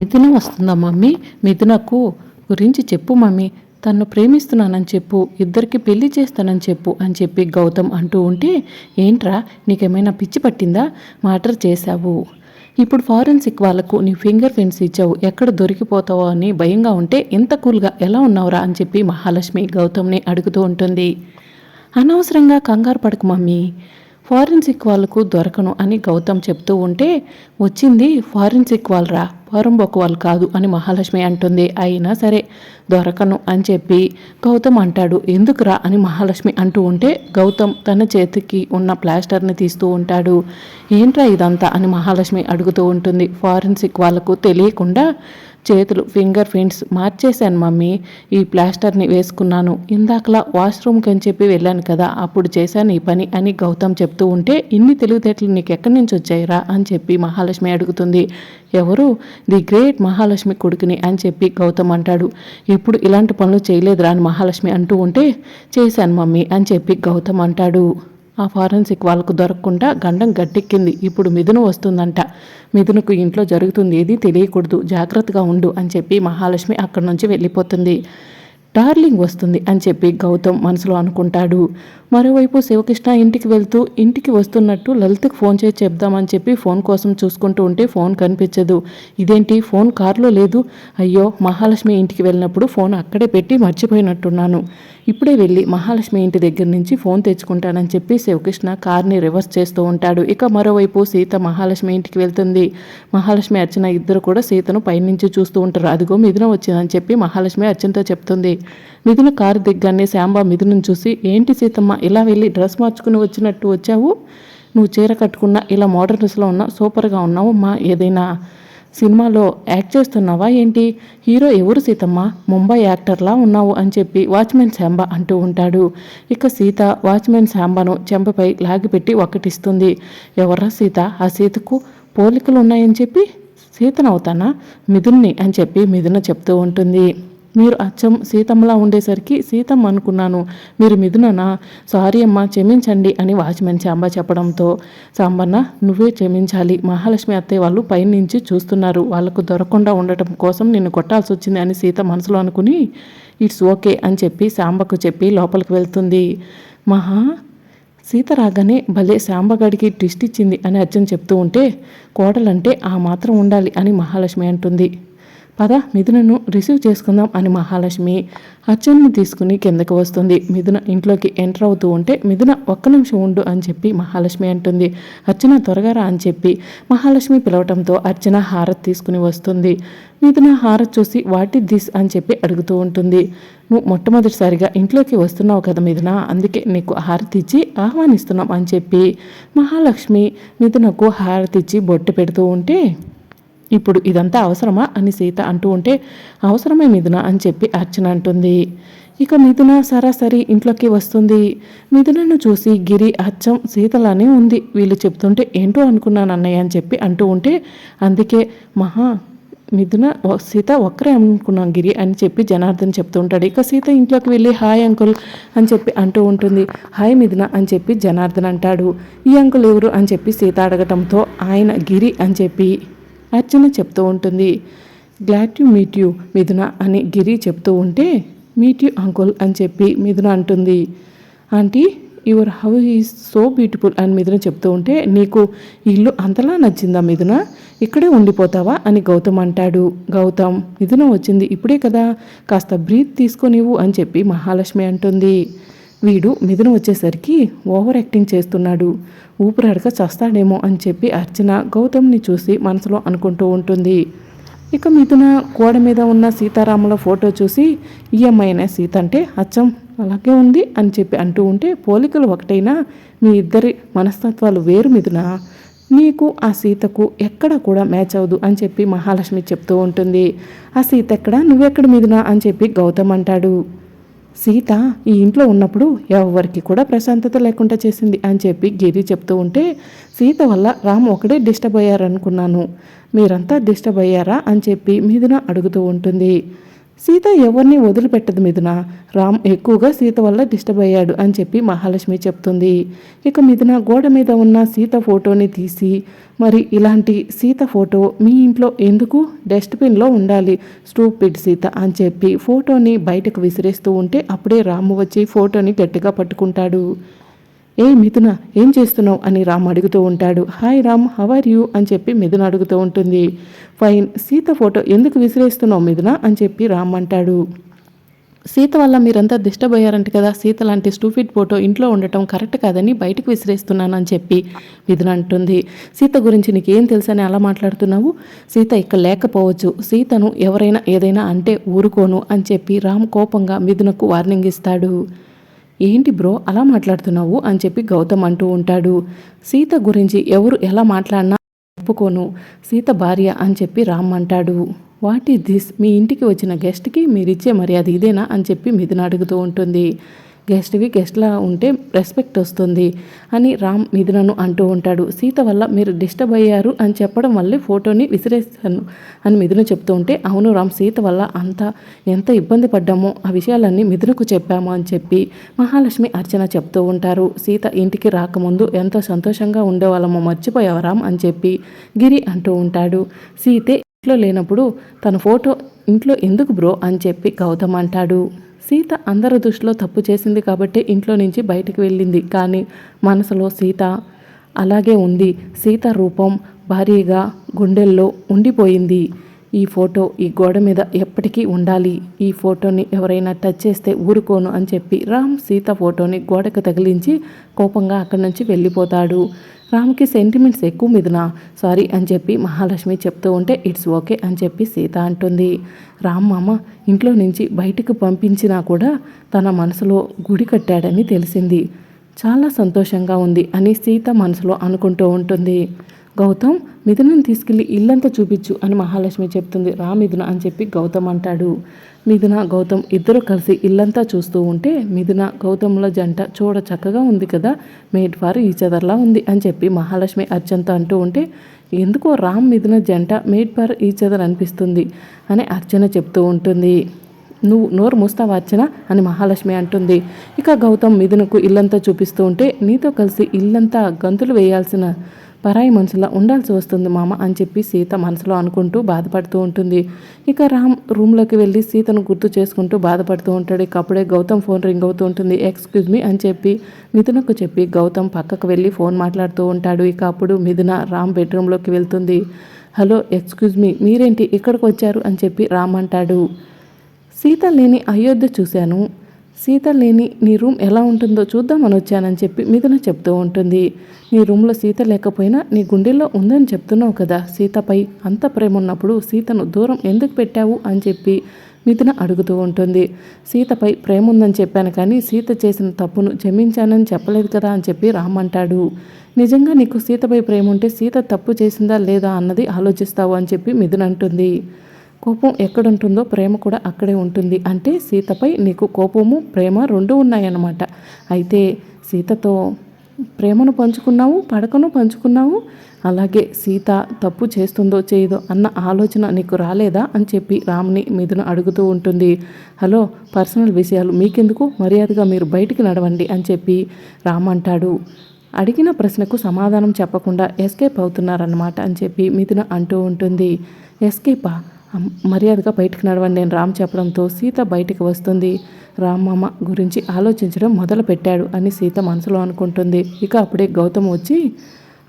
మిథున వస్తుందా మమ్మీ? మిథునకు గురించి చెప్పు మమ్మీ. తను ప్రేమిస్తున్నానని చెప్పు ఇద్దరికి పెళ్ళి చేస్తానని చెప్పు అని చెప్పి గౌతమ్ అంటూ ఉంటే ఏంట్రా నీకేమైనా పిచ్చి పట్టిందా? మాటర్ చేశావు. ఇప్పుడు ఫారెన్సిక్ వాళ్ళకు నీ ఫింగర్ ప్రింట్స్ ఇచ్చావు. ఎక్కడ దొరికిపోతావో అని భయంగా ఉంటే ఎంత కూల్గా ఎలా ఉన్నావురా అని చెప్పి మహాలక్ష్మి గౌతమ్ని అడుగుతూ ఉంటుంది. అనవసరంగా కంగారు పడకు మమ్మీ. ఫారెన్సిక్ వాళ్ళకు దొరకను అని గౌతమ్ చెప్తూ ఉంటే వచ్చింది ఫారెన్సిక్ వాళ్ళరా? పోరంబొక్క వాళ్ళు కాదు అని మహాలక్ష్మి అంటుంది. అయినా సరే దొరకను అని చెప్పి గౌతమ్ అంటాడు. ఎందుకురా? అని మహాలక్ష్మి అంటూ ఉంటే గౌతమ్ తన చేతికి ఉన్న ప్లాస్టర్ని తీస్తూ ఉంటాడు. ఏంట్రా ఇదంతా? అని మహాలక్ష్మి అడుగుతూ ఉంటుంది. ఫారెన్సిక్ వాళ్ళకు తెలియకుండా చేతులు ఫింగర్ ప్రింట్స్ మార్చేశాను మమ్మీ. ఈ ప్లాస్టర్ని వేసుకున్నాను. ఇందాకలా వాష్రూమ్కి అని చెప్పి వెళ్ళాను కదా అప్పుడు చేశాను ఈ పని అని గౌతమ్ చెప్తూ ఉంటే ఇన్ని తెలివితేటలు నీకు ఎక్కడి నుంచి వచ్చాయిరా అని చెప్పి మహాలక్ష్మి అడుగుతుంది. ఎవరు? ది గ్రేట్ మహాలక్ష్మి కొడుకుని అని చెప్పి గౌతమ్ అంటాడు. ఎప్పుడు ఇలాంటి పనులు చేయలేదురా అని మహాలక్ష్మి అంటూ ఉంటే చేశాను మమ్మీ అని చెప్పి గౌతమ్ అంటాడు. ఆ ఫారెన్సిక్ వాళ్ళకు దొరకకుండా గండం గట్టెక్కింది. ఇప్పుడు మిథును వస్తుందంట. మిథునకు ఇంట్లో జరుగుతుంది. ఏది తెలియకూడదు. జాగ్రత్తగా ఉండు అని చెప్పి మహాలక్ష్మి అక్కడి నుంచి వెళ్ళిపోతుంది. డార్లింగ్ వస్తుంది అని చెప్పి గౌతమ్ మనసులో అనుకుంటాడు. మరోవైపు శివకృష్ణ ఇంటికి వెళ్తూ ఇంటికి వస్తున్నట్టు లలిత్కి ఫోన్ చేసి చెప్దామని చెప్పి ఫోన్ కోసం చూసుకుంటూ ఉంటే ఫోన్ కనిపించదు. ఇదేంటి? ఫోన్ కారులో లేదు. అయ్యో మహాలక్ష్మి ఇంటికి వెళ్ళినప్పుడు ఫోన్ అక్కడే పెట్టి మర్చిపోయినట్టున్నాను. ఇప్పుడే వెళ్ళి మహాలక్ష్మి ఇంటి దగ్గర నుంచి ఫోన్ తెచ్చుకుంటానని చెప్పి శివకృష్ణ కార్ని రివర్స్ చేస్తూ ఉంటాడు. ఇక మరోవైపు సీత మహాలక్ష్మి ఇంటికి వెళ్తుంది. మహాలక్ష్మి అర్చన ఇద్దరు కూడా సీతను పైనుంచి చూస్తూ ఉంటారు. అదిగో మిథున వచ్చిందని చెప్పి మహాలక్ష్మి అర్చనతో చెప్తుంది. మిథున కారు దిగ్గానే శాంబ మిథును చూసి ఏంటి సీతమ్మ ఇలా వెళ్ళి డ్రెస్ మార్చుకుని వచ్చినట్టు వచ్చావు? నువ్వు చీర కట్టుకున్నా ఇలా మోడర్న్ డ్రెస్లో ఉన్నా సూపర్గా ఉన్నావు మా ఏదైనా సినిమాలో యాక్ట్ చేస్తున్నావా ఏంటి? హీరో ఎవరు సీతమ్మ? ముంబై యాక్టర్లా ఉన్నావు అని చెప్పి వాచ్మెన్ శాంబ అంటూ ఉంటాడు. ఇక సీత వాచ్మెన్ శాంబను చెంపపై లాగిపెట్టి ఒక్కటిస్తుంది. ఎవర్రా సీత? ఆ సీతకు పోలికలు ఉన్నాయని చెప్పి? సీతనవుతానా మిథున్ని అని చెప్పి మిథున చెప్తూ ఉంటుంది. మీరు అచ్చం సీతమ్మలా ఉండేసరికి సీతమ్మ అనుకున్నాను. మీరు మిథుననా? సారీ అమ్మ క్షమించండి అని వాచ్మెన్ శాంబ చెప్పడంతో సాంబన్న నువ్వే క్షమించాలి. మహాలక్ష్మి అత్తయ్య వాళ్ళు పైనుంచి చూస్తున్నారు. వాళ్ళకు దొరకకుండా ఉండటం కోసం నిన్ను కొట్టాల్సి వచ్చింది అని సీత మనసులో అనుకుని ఇట్స్ ఓకే అని చెప్పి సాంబకు చెప్పి లోపలికి వెళ్తుంది. మహా సీత రాగానే భలే శాంబగాడికి ట్విస్ట్ ఇచ్చింది అని అర్జున్ చెప్తూ ఉంటే కోడలంటే ఆ మాత్రం ఉండాలి అని మహాలక్ష్మి అంటుంది. పద మిథునను రిసీవ్ చేసుకుందాం అని మహాలక్ష్మి అర్జున్ని తీసుకుని కిందకి వస్తుంది. మిథున ఇంట్లోకి ఎంటర్ అవుతూ ఉంటే మిథున ఒక్క నిమిషం ఉండు అని చెప్పి మహాలక్ష్మి అంటుంది. అర్చన త్వరగా రా అని చెప్పి మహాలక్ష్మి పిలవటంతో అర్చన హారత్ తీసుకుని వస్తుంది. మిథున హారత్ చూసి వాటి దిస్? అని చెప్పి అడుగుతూ ఉంటుంది. నువ్వు మొట్టమొదటిసారిగా ఇంట్లోకి వస్తున్నావు కదా మిథున అందుకే నీకు హారతి ఇచ్చి ఆహ్వానిస్తున్నాం అని చెప్పి మహాలక్ష్మి మిథునకు హారతి ఇచ్చి బొట్టు పెడుతూ ఉంటే ఇప్పుడు ఇదంతా అవసరమా అని సీత అంటూ ఉంటే అవసరమే మిథున అని చెప్పి అర్చన అంటుంది. ఇక మిథున సరాసరి ఇంట్లోకి వస్తుంది. మిథునను చూసి గిరి అచ్చం సీతలానే ఉంది. వీళ్ళు చెప్తుంటే ఏంటో అనుకున్నాను అన్నయ్య అని చెప్పి అంటూ ఉంటే అందుకే మహా మిథున సీత ఒక్కరే అనుకున్నాం గిరి అని చెప్పి జనార్దన్ చెప్తూ ఉంటాడు. ఇక సీత ఇంట్లోకి వెళ్ళి హాయ్ అంకుల్ అని చెప్పి అంటూ ఉంటుంది. హాయ్ మిథున అని చెప్పి జనార్దన్ అంటాడు. ఈ అంకుల్ ఎవరు? అని చెప్పి సీత అడగటంతో ఆయన గిరి అని చెప్పి అర్చన చెప్తూ ఉంటుంది గ్లాడ్ యు మీట్ యూ మిథున అని గిరి చెప్తూ ఉంటే మీట్ యూ అంకుల్ అని చెప్పి మిథున అంటుంది. Aunty your how is so beautiful అని మిథున చెప్తూ ఉంటే నీకు ఇల్లు అంతలా నచ్చిందా మిథున? ఇక్కడే ఉండిపోతావా? అని గౌతమ్ అంటాడు. గౌతమ్ మిథున వచ్చింది ఇప్పుడే కదా కాస్త బ్రీత్ తీసుకొనివ్వు అని చెప్పి మహాలక్ష్మి అంటుంది. వీడు మిథున వచ్చేసరికి ఓవర్ యాక్టింగ్ చేస్తున్నాడు. ఊపిరాడక చస్తాడేమో అని చెప్పి అర్చన గౌతమ్ని చూసి మనసులో అనుకుంటూ ఉంటుంది. ఇక మిథున గోడ మీద ఉన్న సీతారాముల ఫోటో చూసి ఈ అమ్మాయిన సీత అంటే అచ్చం అలాగే ఉంది అని చెప్పి అంటూ ఉంటే పోలికలు ఒకటైనా మీ ఇద్దరి మనస్తత్వాలు వేరు మిథున. నీకు ఆ సీతకు ఎక్కడ కూడా మ్యాచ్ అవ్వదు అని చెప్పి మహాలక్ష్మి చెప్తూ ఉంటుంది. ఆ సీత ఎక్కడ? నువ్వెక్కడ మిథున? అని చెప్పి గౌతమ్ అంటాడు. సీత ఈ ఇంట్లో ఉన్నప్పుడు ఎవరికి కూడా ప్రశాంతత లేకుండా చేసింది అని చెప్పి గిరి చెప్తూ ఉంటే సీత వల్ల రామ్ ఒకడే డిస్టర్బ్ అయ్యారనుకున్నాను. మీరంతా డిస్టర్బ్ అయ్యారా అని చెప్పి మీదిన అడుగుతూ ఉంటుంది. సీత ఎవరిని వదిలిపెట్టదు మిథున. రామ్ ఎక్కువగా సీత వల్ల డిస్టర్బ్ అయ్యాడు అని చెప్పి మహాలక్ష్మి చెప్తుంది. ఇక మిథున గోడ మీద ఉన్న సీత ఫోటోని తీసి మరి ఇలాంటి సీత ఫోటో మీ ఇంట్లో ఎందుకు? డస్ట్బిన్లో ఉండాలి స్టూపిడ్ సీత అని చెప్పి ఫోటోని బయటకు విసిరేస్తూ ఉంటే అప్పుడే రాము వచ్చి ఫోటోని గట్టిగా పట్టుకుంటాడు. ఏ మిథున ఏం చేస్తున్నావు? అని రామ్ అడుగుతూ ఉంటాడు. Hi Ram how are you? అని చెప్పి మిథున అడుగుతూ ఉంటుంది. ఫైన్ సీత ఫోటో ఎందుకు విసిరేస్తున్నావు మిథున? అని చెప్పి రామ్ అంటాడు. సీత వల్ల మీరంతా డిస్టర్బ్ అయ్యారంట కదా. సీత లాంటి స్టూఫిడ్ ఫోటో ఇంట్లో ఉండటం కరెక్ట్ కాదని బయటకు విసిరేస్తున్నానని అని చెప్పి మిథున అంటుంది. సీత గురించి నీకేం తెలుసని అలా మాట్లాడుతున్నావు? సీత ఇక్కడ లేకపోవచ్చు. సీతను ఎవరైనా ఏదైనా అంటే ఊరుకోను అని చెప్పి రామ్ కోపంగా మిథునకు వార్నింగ్ ఇస్తాడు. ఏంటి బ్రో అలా మాట్లాడుతున్నావు అని చెప్పి గౌతమ్ అంటూ ఉంటాడు. సీత గురించి ఎవరు ఎలా మాట్లాడినా ఒప్పుకోను సీత భార్య అని చెప్పి రామ్ అంటాడు. What is this? మీ ఇంటికి వచ్చిన గెస్ట్కి మీరిచ్చే మర్యాద ఇదేనా అని చెప్పి మిథున అడుగుతూ ఉంటుంది. గెస్ట్వి గెస్ట్లా ఉంటే రెస్పెక్ట్ వస్తుంది అని రామ్ మిథునను అంటూ ఉంటాడు. సీత వల్ల మీరు డిస్టర్బ్ అయ్యారు అని చెప్పడం వల్లే ఫోటోని విసిరేస్తాను అని మిథున చెప్తూ ఉంటే అవును రామ్ సీత వల్ల అంత ఎంత ఇబ్బంది పడ్డామో ఆ విషయాలన్నీ మిథునకు చెప్పాము అని చెప్పి మహాలక్ష్మి అర్చన చెప్తూ ఉంటారు. సీత ఇంటికి రాకముందు ఎంతో సంతోషంగా ఉండేవాళ్ళమో మర్చిపోయావు రామ్ అని చెప్పి గిరి అంటూ ఉంటాడు. సీతే ఇంట్లో లేనప్పుడు తన ఫోటో ఇంట్లో ఎందుకు బ్రో అని చెప్పి గౌతమ్ అంటాడు. సీత అందరి దృష్టిలో తప్పు చేసింది కాబట్టి ఇంట్లో నుంచి బయటికి వెళ్ళింది. కానీ మనసులో సీత అలాగే ఉంది. సీత రూపం భారీగా గుండెల్లో ఉండిపోయింది. ఈ ఫోటో ఈ గోడ మీద ఎప్పటికీ ఉండాలి. ఈ ఫోటోని ఎవరైనా టచ్ చేస్తే ఊరుకోను అని చెప్పి రామ్ సీత ఫోటోని గోడకు తగిలించి కోపంగా అక్కడి నుంచి వెళ్ళిపోతాడు. రామ్కి సెంటిమెంట్స్ ఎక్కువ మీదనా? సారీ అని చెప్పి మహాలక్ష్మి చెప్తూ ఉంటే ఇట్స్ ఓకే అని చెప్పి సీత అంటుంది. రామ్ మామ ఇంట్లో నుంచి బయటకు పంపించినా కూడా తన మనసులో గుడి కట్టాడని తెలిసింది. చాలా సంతోషంగా ఉంది అని సీత మనసులో అనుకుంటూ ఉంటుంది. గౌతమ్ మిథునని తీసుకెళ్ళి ఇల్లంతా చూపించు అని మహాలక్ష్మి చెప్తుంది. రా మిథున అని చెప్పి గౌతమ్ అంటాడు. మిథున గౌతమ్ ఇద్దరు కలిసి ఇల్లంతా చూస్తూ ఉంటే మిథున గౌతమ్ల జంట చూడ చక్కగా ఉంది కదా మేడ్ ఫార్ ఈ చదర్లా ఉంది అని చెప్పి మహాలక్ష్మి అర్జంత అంటూ ఉంటే ఎందుకో రామ్ మిథున జంట మేడ్ ఫర్ ఈ చదర్ అనిపిస్తుంది అని అర్చన చెప్తూ ఉంటుంది. నువ్వు నోరు మూస్తావా అర్చన అని మహాలక్ష్మి అంటుంది. ఇక గౌతమ్ మిథునకు ఇల్లంతా చూపిస్తూ ఉంటే నీతో కలిసి ఇల్లంతా గంతులు వేయాల్సిన పరాయి మనసులా ఉండాల్సి వస్తుంది మామ అని చెప్పి సీత మనసులో అనుకుంటూ బాధపడుతూ ఉంటుంది. ఇక రామ్ రూమ్లోకి వెళ్ళి సీతను గుర్తు చేసుకుంటూ బాధపడుతూ ఉంటాడు. ఇక అప్పుడే గౌతమ్ ఫోన్ రింగ్ అవుతూ ఉంటుంది. ఎక్స్క్యూజ్ మీ అని చెప్పి మిథునకు చెప్పి గౌతమ్ పక్కకు వెళ్ళి ఫోన్ మాట్లాడుతూ ఉంటాడు. ఇక అప్పుడు మిథున రామ్ బెడ్రూమ్లోకి వెళ్తుంది. హలో ఎక్స్క్యూజ్ మీ మీరేంటి ఇక్కడికి వచ్చారు? అని చెప్పి రామ్ అంటాడు. సీత లేని అయోధ్య చూశాను. సీత లేని నీ రూమ్ ఎలా ఉంటుందో చూద్దామని వచ్చానని చెప్పి మిథున చెప్తూ ఉంటుంది. నీ రూమ్లో సీత లేకపోయినా నీ గుండెల్లో ఉందని చెప్తున్నావు కదా. సీతపై అంత ప్రేమ ఉన్నప్పుడు సీతను దూరం ఎందుకు పెట్టావు అని చెప్పి మిథున అడుగుతూ ఉంటుంది. సీతపై ప్రేమ ఉందని చెప్పాను కానీ సీత చేసిన తప్పును క్షమించానని చెప్పలేదు కదా అని చెప్పి రామంటాడు నిజంగా నీకు సీతపై ప్రేమ ఉంటే సీత తప్పు చేసిందా లేదా అన్నది ఆలోచిస్తావు అని చెప్పి మిథున అంటుంది. కోపం ఎక్కడుంటుందో ప్రేమ కూడా అక్కడే ఉంటుంది. అంటే సీతపై నీకు కోపము ప్రేమ రెండు ఉన్నాయన్నమాట. అయితే సీతతో ప్రేమను పంచుకున్నావు పడకను పంచుకున్నావు? అలాగే సీత తప్పు చేస్తుందో చేయదో అన్న ఆలోచన నీకు రాలేదా అని చెప్పి రామ్ని మీదును అడుగుతూ ఉంటుంది. హలో పర్సనల్ విషయాలు మీకెందుకు? మర్యాదగా మీరు బయటికి నడవండి అని చెప్పి రామ్ అంటాడు. అడిగిన ప్రశ్నకు సమాధానం చెప్పకుండా ఎస్కేప్ అవుతున్నారన్నమాట అని చెప్పి మిథున అంటూ ఉంటుంది. ఎస్కేపా? మర్యాదగా బయటకు నడవండి నేను రామ్ చెప్పడంతో సీత బయటికి వస్తుంది. రామమ్మ గురించి ఆలోచించడం మొదలు పెట్టాడు అని సీత మనసులో అనుకుంటుంది. ఇక అప్పుడే గౌతమ్ వచ్చి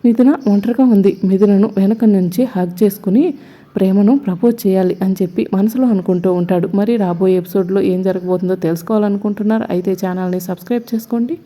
మిథున ఒంటరిగా ఉంది. మిథునను వెనక నుంచి హగ్ చేసుకుని ప్రేమను ప్రపోజ్ చేయాలి అని చెప్పి మనసులో అనుకుంటూ ఉంటాడు. మరి రాబోయే ఎపిసోడ్లో ఏం జరగబోతుందో తెలుసుకోవాలనుకుంటున్నారు? అయితే ఛానల్ని సబ్స్క్రైబ్ చేసుకోండి.